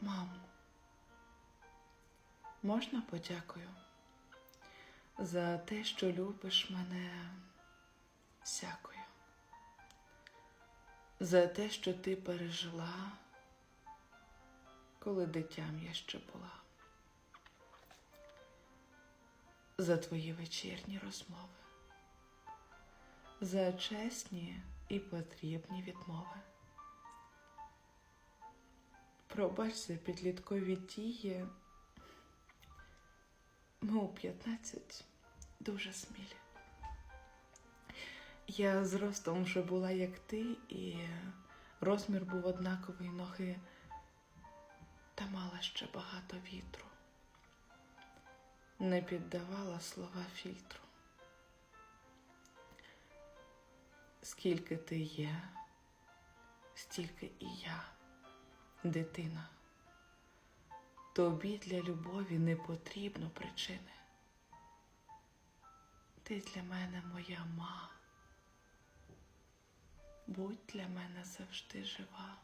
Мамо, можна подякую за те, що любиш мене? Всякою, за те, що ти пережила, коли дитям я ще була, за твої вечірні розмови, за чесні і потрібні відмови. Пробач за підліткові дії. Ми у 15 дуже смілі. Я зростом вже була як ти, і розмір був однаковий ноги, та мала ще багато вітру. Не піддавала слова фільтру. Скільки ти є, стільки і я дитина. Тобі для любові не потрібно причини. Ти для мене моя ма. Будь для мене завжди жива.